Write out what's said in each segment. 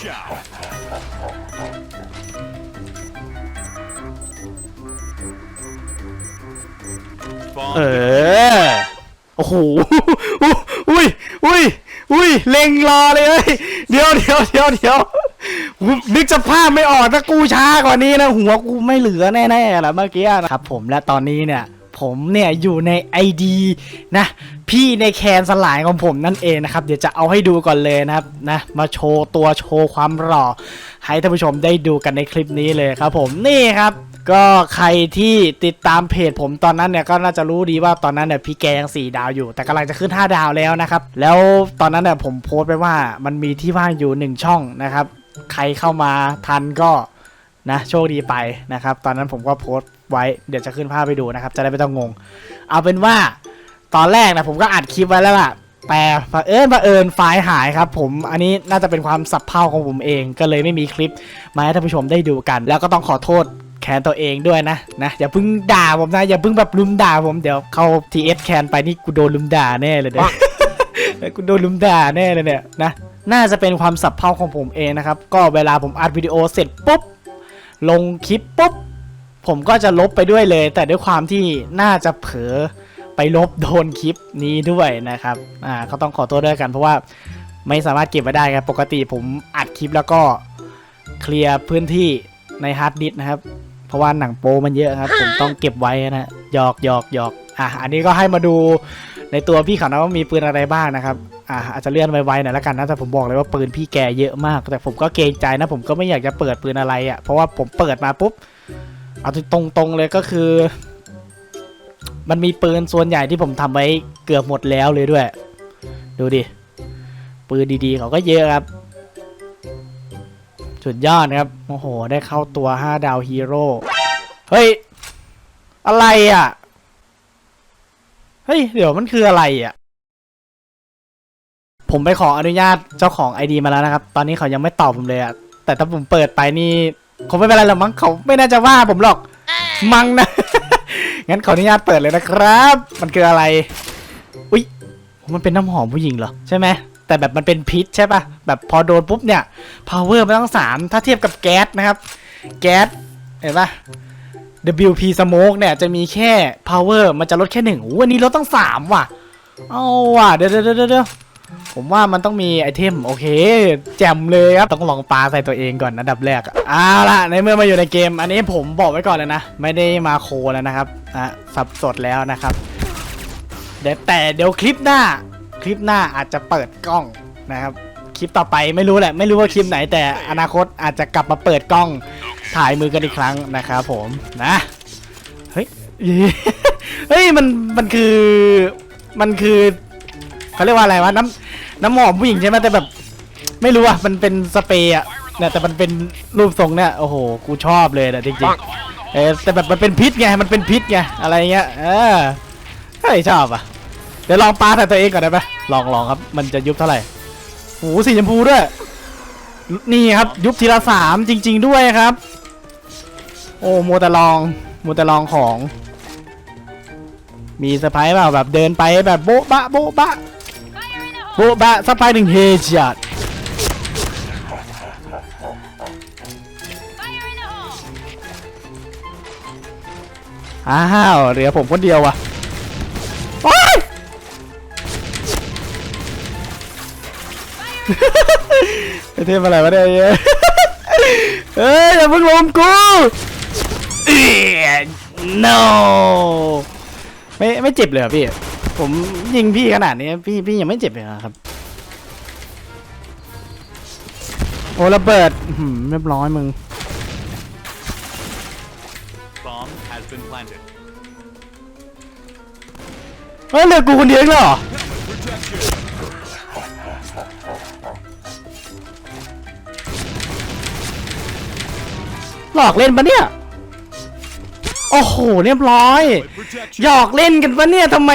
Shot. เอ Bomb อโอ้โห อุ้ย อุ้ย อุ้ย เล็งรอเลยเอ้ย เดี๋ยวเดี๋ยวเดี๋ยวเดี๋ยวนึกสภาพไม่ออกถ้ากูช้ากว่านี้นะ หัวกูไม่เหลือแน่ๆละเมื่อกี้นะครับผมและตอนนี้เนี่ย ผมเนี่ยอยู่ใน ID นะพี่ในแคนสลายของผมนั่นเองนะครับ เดี๋ยวจะเอาให้ดูก่อนเลยนะครับนะมาโชว์ตัวโชว์ความหล่อให้ท่านผู้ชมได้ดูกันในคลิปนี้เลยครับผมนี่ครับก็ใครที่ติดตามเพจผมตอนนั้นเนี่ยก็น่าจะรู้ดีว่าตอนนั้นเนี่ยพี่แกยังสี่ดาวอยู่ แต่กำลังจะขึ้น 5 ดาวแล้วนะครับ แล้วตอนนั้นเนี่ยผมโพสต์ไปว่ามันมีที่ว่างอยู่ 1 ช่องนะครับ ใครเข้ามาทันก็นะโชคดีไปนะครับ ตอนนั้นผมก็โพสต์ ไว้ เดี๋ยวจะขึ้นภาพไปดูนะครับ จะได้ไม่ต้องงง เอาเป็นว่าตอนแรกนะผมก็อัดคลิปไว้แล้วล่ะ แต่เผอิญเผอิญไฟล์หายครับ ผมอันนี้น่าจะเป็นความสับเพร่าของผมเอง ก็เลยไม่มีคลิปมาให้ท่านผู้ชมได้ดูกัน แล้วก็ต้องขอโทษแคนตัวเองด้วยนะนะอย่าเพิ่งด่าผมนะอย่าเพิ่งแบบลุมด่าผมเดี๋ยวเข้า TS แคนไปนี่กูโดนลุมด่าแน่เลยเนี่ยกูโดนลุมด่าแน่เลยเนี่ยนะน่าจะเป็นความสับเพร่าของผมเองนะครับ ก็เวลาผมอัดวิดีโอเสร็จปุ๊บ ลงคลิปปุ๊บ ผมก็จะลบไปด้วยเลย แต่ด้วยความที่น่าจะเผลอไปลบโดนคลิปนี้ด้วยนะครับอ่าก็ต้องขอโทษด้วยกัน เพราะว่าไม่สามารถเก็บไว้ได้ครับปกติผมอัดคลิปแล้วก็เคลียร์พื้นที่ในฮาร์ดดิสก์นะครับ เพราะว่าหนังโปมันเยอะครับ ผมต้องเก็บไว้นะหยอกหยอกหยอกอะอันนี้ก็ให้มาดูในตัวพี่เขานะว่ามีปืนอะไรบ้างนะครับอะอาจจะเลื่อนไวๆหน่อยละกันนะแต่ผมบอกเลยว่าปืนพี่แกเยอะมาก แต่ผมก็เกรงใจนะ ผมก็ไม่อยากจะเปิดปืนอะไรอะ่ะเพราะว่าผมเปิดมาปุ๊บ เอาตรงๆเลยก็คือ มันมีปืนส่วนใหญ่ที่ผมทำไว้เกือบหมดแล้วเลยด้วย ดูดิ ปืนดีๆเขาก็เยอะครับ สุดยอดครับ โอ้โห ได้เข้าตัว5ดาวฮีโร่ เฮ้ย อะไรอะ เฮ้ย เดี๋ยวมันคืออะไรอะผมไปขออนุญาตเจ้าของ ID มาแล้วนะครับ ตอนนี้เขายังไม่ตอบผมเลยอะแต่ถ้าผมเปิดไปนี่ คงไม่เป็นไรหรอกมั้งเขาไม่น่าจะว่าผมหรอกมั้งนะ งั้นขออนุญาตเปิดเลยนะครับ มันคืออะไร อุ๊ยมันเป็นน้ำหอมผู้หญิงเหรอใช่ไหมแต่แบบมันเป็นพิษใช่ปะแบบพอโดนปุ๊บเนี่ย power มันต้องสามถ้าเทียบกับแก๊สนะครับแก๊สเห็นปะ WP smoke เนี่ยจะมีแค่ power มันจะลดแค่หนึ่งโอ้อันนี้ลดตั้งสามว่ะ เอาว่ะ เดี๋ยวเดี๋ยวเดี๋ยวเดี๋ยว ผมว่ามันต้องมีไอเทมโอเค แจ่มเลยครับ ต้องลองปลาใส่ตัวเองก่อนอันดับแรกอะเอาล่ะในเมื่อมาอยู่ในเกม อันนี้ผมบอกไว้ก่อนเลยนะ ไม่ได้มาโคแล้วนะครับอะสับสดแล้วนะครับเดี๋ยวแต่เดี๋ยวคลิปหน้า คลิปหน้าอาจจะเปิดกล้องนะครับ คลิปต่อไปไม่รู้แหละ ไม่รู้ว่าคลิปไหนแต่อนาคตอาจจะกลับมาเปิดกล้องถ่ายมือกันอีกครั้งนะครับผมนะเฮ้ยเฮ้ยมันมันคือมันคือ เขาเรียกว่าอะไรวะน้ำน้ำหอมผู้หญิงใช่ไหมแต่แบบ ไม่รู้อะมันเป็นสเปรย์อะเนี่ยแต่มันเป็นรูปทรงเนี่ยโอ้โหกูชอบเลยนะจริงๆเออแต่แบบมันเป็นพิษไงมันเป็นพิษไงอะไรเงี้ยเออเฮ้ยชอบอะเดี๋ยวลองปาใส่ตัวเองก่อนได้ไหมลองลองครับ มันจะยุบเท่าไหร่โอ้สีชมพูด้วยนี่ครับ ยุบทีละสามจริง ๆ ด้วยครับ โอ้โมวแต่ลองโมวแต่ลองของ มีสไปร์เปล่าแบบเดินไปแบบโบ๊ะบะโบ๊ะบะ โบ๊ะบะสไปร์หนึ่งเฮจัดอ้าวเหลือผมคนเดียววะโอ๊ยไอเทมอะไรวะเนี่ยเอ้ยเอ้ยอย่าเพิ่งลมกูเอ้ย no ไม่ไม่เจ็บเลยเหรอพี่ ผมยิงพี่ขนาดนี้พี่พี่ยังไม่เจ็บเลยเหรอครับ โอ้ระเบิดอื้อหือเรียบร้อยมึง Bomb has been planted. เฮ้ยเหลือกูคนเดียวเองเหรอ Protection. หลอกเล่นปะเนี่ย โอ้โห เรียบร้อย Protection. หยอกเล่นกันปะเนี่ยทำไม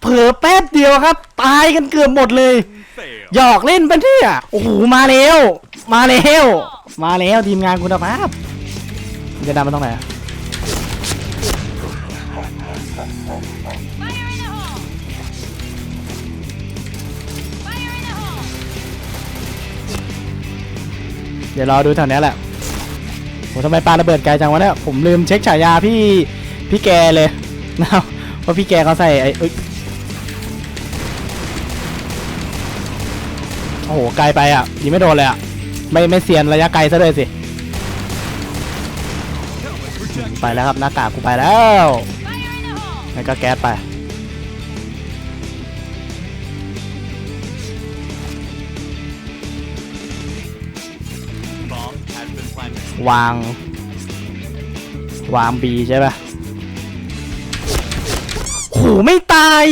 เผลอแป๊บเดียวครับ ตายกันเกือบหมดเลย Fail. หยอกเล่นปะเนี่ยโอ้โหมาแล้ว มาแล้ว มาแล้วทีมงานคุณภาพมันจะดันมาตรงไหนอะเดี๋ยวรอดูแถวเนี้ยแหละโหทำไมปาระเบิดไกลจังวะเนี่ยผมลืมเช็คฉายาพี่พี่แกเลยนะครับว่าพี่แกเขาใส่ไอ้ อ้โอ้โหไกลไปอะยิงไม่โดนเลยอะไม่ไม่เซียนระยะไกลซะเลยสิ ไปแล้วครับหน้ากากกูไปแล้วแล้วก็แก๊สไปวาง วางบีใช่ปะโหไม่ตาย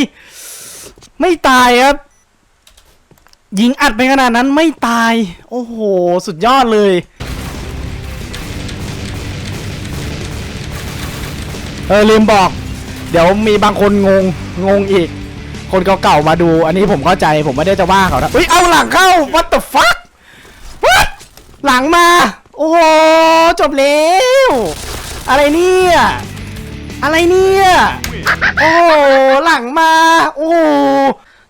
ไม่ตายครับ ยิงอัดไปขนาดนั้นไม่ตาย โอ้โห สุดยอดเลย เออลืมบอก เดี๋ยวมีบางคนงง งงอีก คนเก่าๆมาดู อันนี้ผมเข้าใจ ผมไม่ได้จะว่าเขานะอุ้ย เอาหลังเข้า what the fuck what หลังมา โอ้โห จบแล้ว อะไรเนี่ย อะไรเนี่ย โอ้โห หลังมา โอ้โห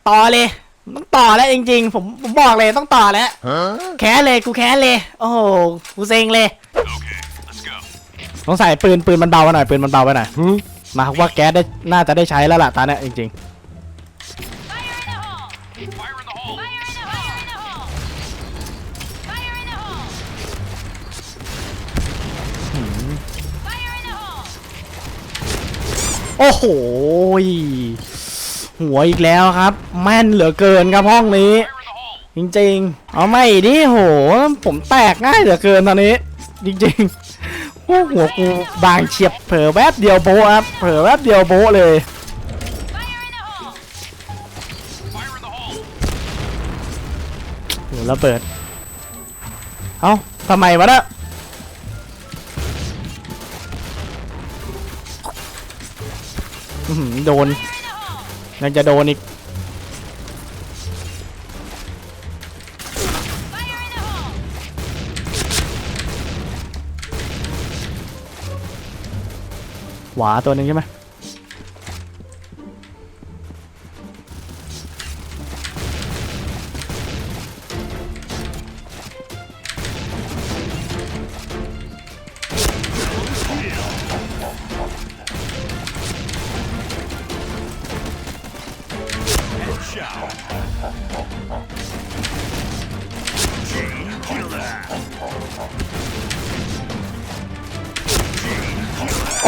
ต่อเลย ต้องต่อแล้วจริงๆ ผมผมบอกเลยต้องต่อแล้ว แค้นเลยกูแค้นเลย โอ้โห กูเซ็งเลย ต้องใส่ปืนปืนมันเบาไปหน่อยปืนมันเบาไปหน่อยมาว่าแก๊สได้น่าจะได้ใช้แล้วล่ะตาเนี่ยจริง Fire in the hole! Fire in the hole! Fire in the hole! Fire in the hole! Fire in the hole! ๆโอ้โห หัวอีกแล้วครับ แม่นเหลือเกินครับห้องนี้ จริงๆ เอาไม่ดิโห ผมแตกง่ายเหลือเกินตอนนี้ จริงๆโอ้หัวกูบางเฉียบเผลอแวบเดียวโบครับเผลอแวบเดียวโบเลย Fire in the hole! โหระเบิด เอ้าทำไมวะเนี่ยอื้อหือโดน ยังจะโดนอีก หวาตัวหนึ่งใช่ไหม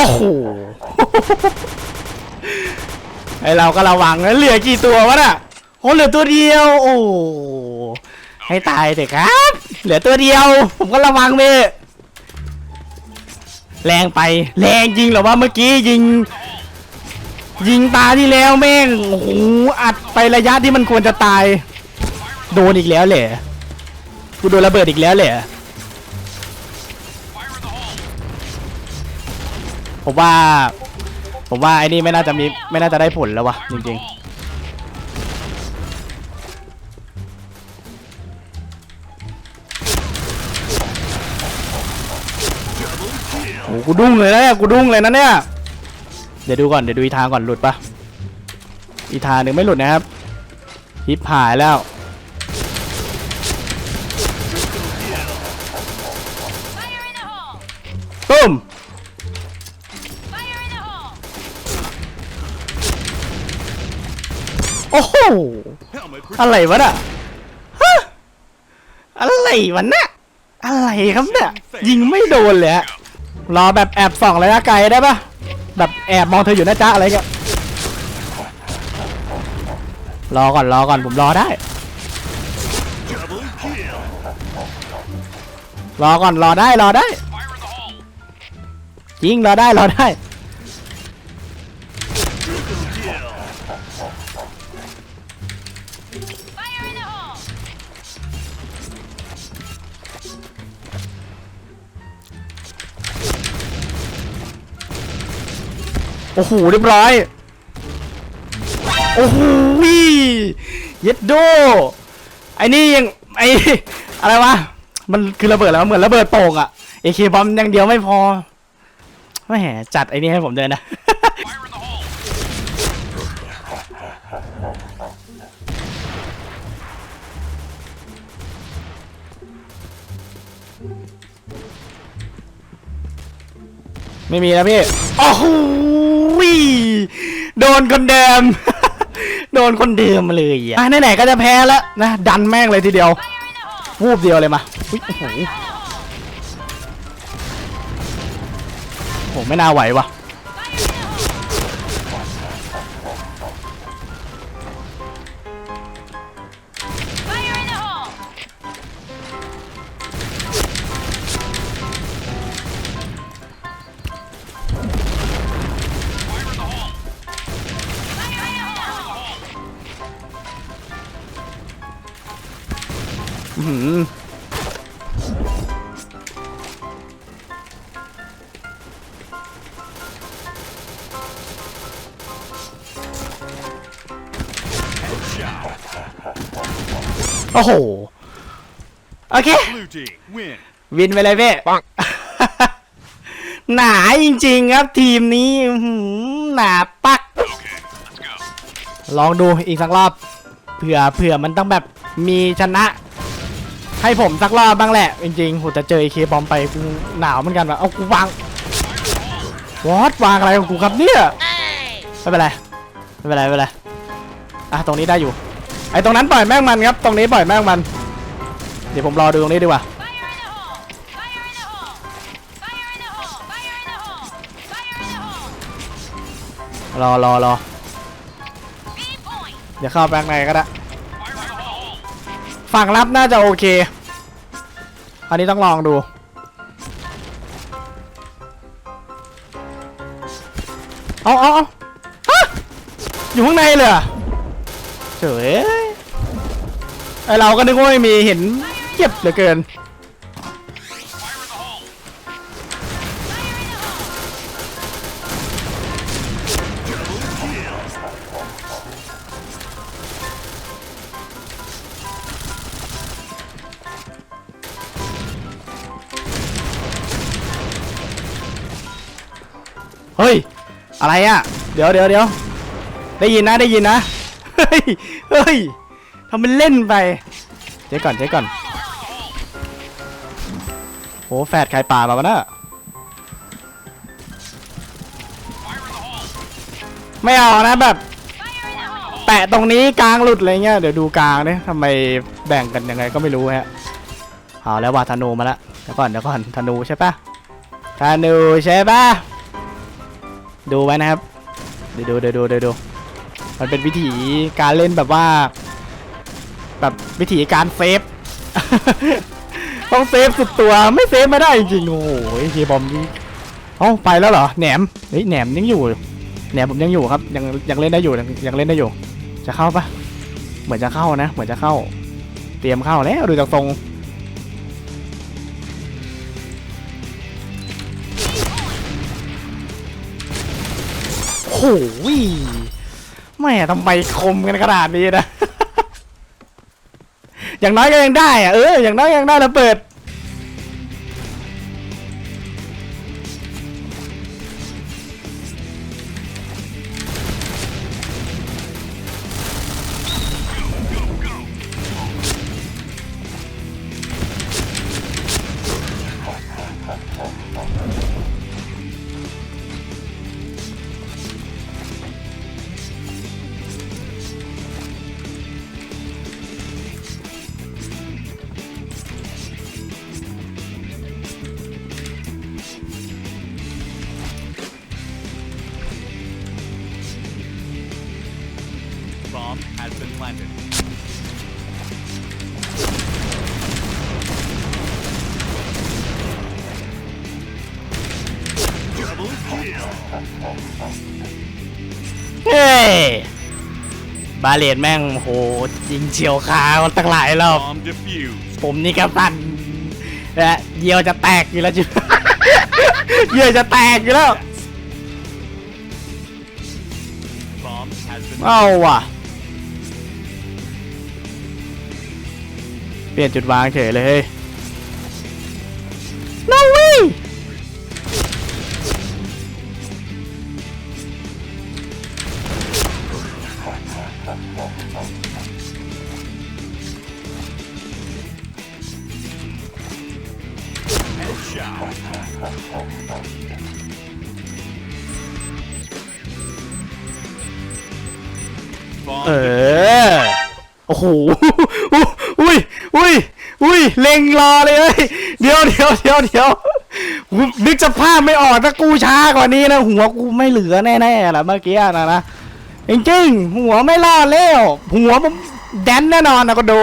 อ้โหไอเราก็ระวังนะเหลือกี่ตัววะน่ะโอ้เหลือตัวเดียว โอ้ให้ตายเถอะครับ เหลือตัวเดียว ผมก็ระวังไปเถอะแรงไป แรงจริงหรอว่าเมื่อกี้ยิง ยิงตาที่แล้วแม่งโอ้โหอัดไประยะที่มันควรจะตาย โดนอีกแล้วเหละกูโดนระเบิดอีกแล้วเหละ ผมว่า ผมว่าไอ้นี่ไม่น่าจะมีไม่น่าจะได้ผลแล้ววะจริงๆโอ้กูดุ้งเลยนะเนี่ยกูดุ้งเลยนะเนี่ย เดี๋ยวดูก่อนเดี๋ยวดูอีทางก่อนหลุดปะอีทางหนึ่งไม่หลุดนะครับฮิปหายแล้ว โอ้โห อะไรวะน่ะฮะอะไรวะน่ะอะไรครับเนี่ยยิงไม่โดนเลยอะรอแบบแอบส่องระยะไกลได้ปะแบบแอบมองเธออยู่นะจ๊ะอะไรเงี้ยรอก่อนรอก่อนผมรอได้ รอก่อนรอได้รอได้ยิงรอได้รอได้ อ้โหเรียบร้อย โอ้โหเย็ดโดไอ้นี่ยังไอ้อะไรวะ มันคือระเบิดแล้วเหมือนระเบิดโป่งอะเอเคบอมอย่างเดียวไม่พอไม่แหมจัดไอ้นี่ให้ผมเดินนะไม่มีแล้วพี่ โอ้โห โดนคนเดิม โดนคนเดิมมาเลยอะอะไหนๆก็จะแพ้แล้วนะดันแม่งเลยทีเดียว วูบเดียวเลยมาอุ๊ยโอ้โหโอ้โหไม่น่าไหววะ โอ้โห โอเค Blue team win. วินไปเลยพี่ปังหนาจริงๆครับทีมนี้อื้อหือหนาปัก ลองดูอีกสักรอบเผื่อเผื่อมันต้องแบบมีชนะ ให้ผมสักรอบบ้างแหละ จริงๆผมจะเจอไอเคบอมไปกูหนาวเหมือนกันว่ะเอากูวางวอดวางอะไรของกูครับเนี่ยไม่เป็นไรไม่เป็นไรไม่เป็นไรอะตรงนี้ได้อยู่ ไอตรงนั้นปล่อยแม่งมันครับ ตรงนี้ปล่อยแม่งมัน เดี๋ยวผมรอดูตรงนี้ดีกว่า รอรอรอเดี๋ยวเข้าไปข้างในก็ได้ ฝั่งรับน่าจะโอเค อันนี้ต้องลองดู เอาเอาเอาฮะอยู่ข้างในเลยเหรอเฉย ไอเราก็นึกว่าไม่มีเห็นเก็บเหลือเกิน เฮ้ย อะไรอะ เดี๋ยวเดี๋ยวเดี๋ยวได้ยินนะได้ยินนะ เฮ้ย เฮ้ย ทำเป็นเล่นไปเจ๊ก่อนเจ๊ก่อนโหแฟดใครป่ามาปะนะไม่เอานะแบบ แปะตรงนี้กลางหลุดอะไรเงี้ยเดี๋ยวดูกลางเนี่ยทำไมแบ่งกันยังไงก็ไม่รู้ฮะเอาแล้วว่าธนูมาละเดี๋ยวก่อนเดี๋ยวก่อนธนูใช่ปะธนูใช่ปะดูไว้นะครับเดี๋ยวดูเดี๋ยวดูเดี๋ยวดูมันเป็นวิธีการเล่นแบบว่า แบบวิธีการเซฟ ต้องเซฟสุดตัวไม่เซฟไม่ได้จริงโอ้โหเคบอมนี่เอ้าไปแล้วเหรอแหนมเฮ้ยแหนมยังอยู่แหนมผมยังอยู่ครับยังยังเล่นได้อยู่ยังยังเล่นได้อยู่ จะเข้าปะเหมือนจะเข้านะ เหมือนจะเข้า เตรียมเข้าแล้วดูจากทรงโอ้โหแม่ทำไมคมกันขนาดนี้นะ อย่างน้อยก็ยังได้อะเอออย่างน้อยก็ยังได้เราเปิดาเลตแม่งโหยิงเฉียวขามันตั้งหลายรอบ Bomb defused. ผมนี่ก็สั่นและเยียวจะแตกอยู่แล้วจิเยียวจะแตกอยู่แล้ว Bomb has been เอาว่ะ เปลี่ยนจุดวางเฉยเลยเฮ้ย เออ โอ้โห อุ้ย อุ้ย อุ้ย เล็งรอเลยเอ้ย เดี๋ยวเดี๋ยวเดี๋ยวเดี๋ยวนึกสภาพไม่ออกถ้ากูช้ากว่านี้นะ หัวกูไม่เหลือแน่ๆแหละเมื่อกี้นะนะจริงๆหัวไม่รอดแล้ว หัวมันแดนแน่นอนนะก็ดู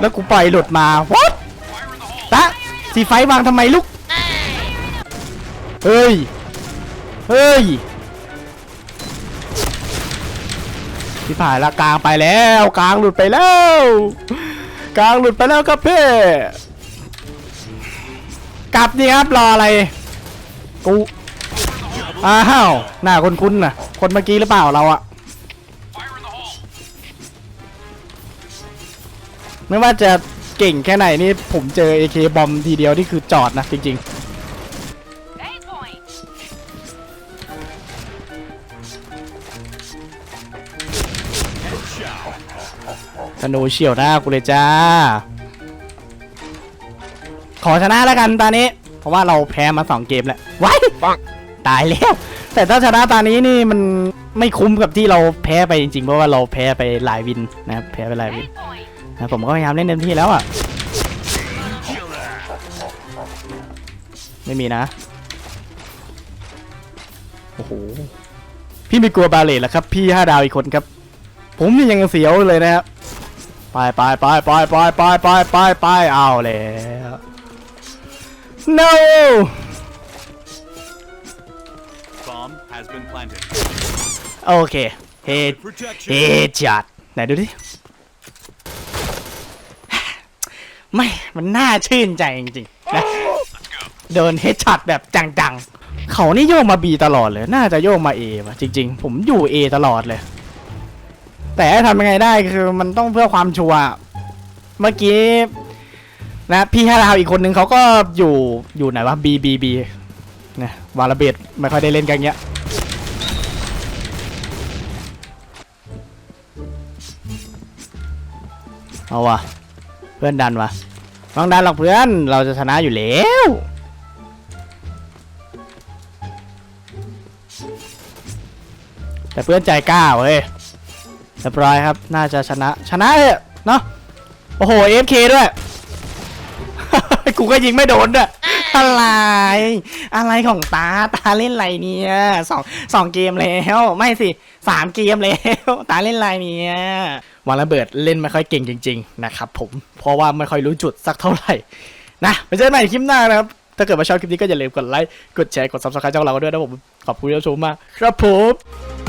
แล้วกูปล่อยหลุดมา what ตะสีไฟวางทำไมลูก เฮ้ย เฮ้ยที่ผ่านละกลางไปแล้ว กลางหลุดไปแล้ว กลางหลุดไปแล้วครับเพ่กลับดีครับรออะไรกูอ้าวหน้าคุ้นๆน่ะ คนเมื่อกี้หรือเปล่าเราอะ ไม่ว่าจะเก่งแค่ไหนนี่ผมเจอ AK บอมทีเดียวนี่คือจอดนะจริงๆ A point! ธนูเฉียวหน้ากูเลยจ้า ขอชนะแล้วกันตอนนี้ เพราะว่าเราแพ้มาสองเกมแล้วว้ายตายแล้ว แต่ถ้าชนะตอนนี้นี่มันไม่คุ้มกับที่เราแพ้ไปจริงๆ เพราะว่าเราแพ้ไปหลายวินนะครับ แพ้ไปหลายวิน A point! นะผมก็พยายามเล่นเต็มที่แล้วอะ ไม่มีนะ โอ้โห พี่ไม่กลัวบาเลตแล้วครับ พี่ห้าดาวอีกคนครับ ผมนี่ยังเสียวเลยนะครับ ไปไปไปไปไปไปไปไปไปเอาแล้ว no Bomb has been planted. โอเค เฮ Protection. เฮจัดไหนดูดิ ไม่ มันน่าชื่นใจจริงๆนะโดนเฮดช็อตแบบจังๆ เขานี่โยกมาบีตลอดเลย น่าจะโยกมาเอว่ะจริง ๆ ผมอยู่เอตลอดเลย แต่ทำยังไงได้คือมันต้องเพื่อความชัวร์เมื่อกี้นะพี่ฮาราอีกคนนึงเขาก็อยู่อยู่ไหนวะบีบีบีนะวาลเบดไม่ค่อยได้เล่นกันเงี้ยเอาวะเพื่อนดันวะ ต้องดันหรอกเพื่อน เราจะชนะอยู่แล้ว แต่เพื่อนใจกล้าเว้ยเรียบร้อยครับ น่าจะชนะ ชนะเลยเนาะ โอ้โห AFK ด้วย กูก็ยิงไม่โดนด้วยอะไร อะไรของตา ตาเล่นไรเนี่ยสองสองเกมแล้ว ไม่สิสามเกมแล้ว ตาเล่นไรเนี่ย วันระเบิดเล่นไม่ค่อยเก่งจริง ๆ นะครับผมเพราะว่าไม่ค่อยรู้จุดสักเท่าไหร่นะไปเจอกันใหม่คลิปหน้านะครับ ถ้าเกิดว่าชอบคลิปนี้ก็อย่าลืมกดไลค์กดแชร์กดซับสไครต์ช่องเราด้วยนะผมขอบคุณที่รับชมมากครับผม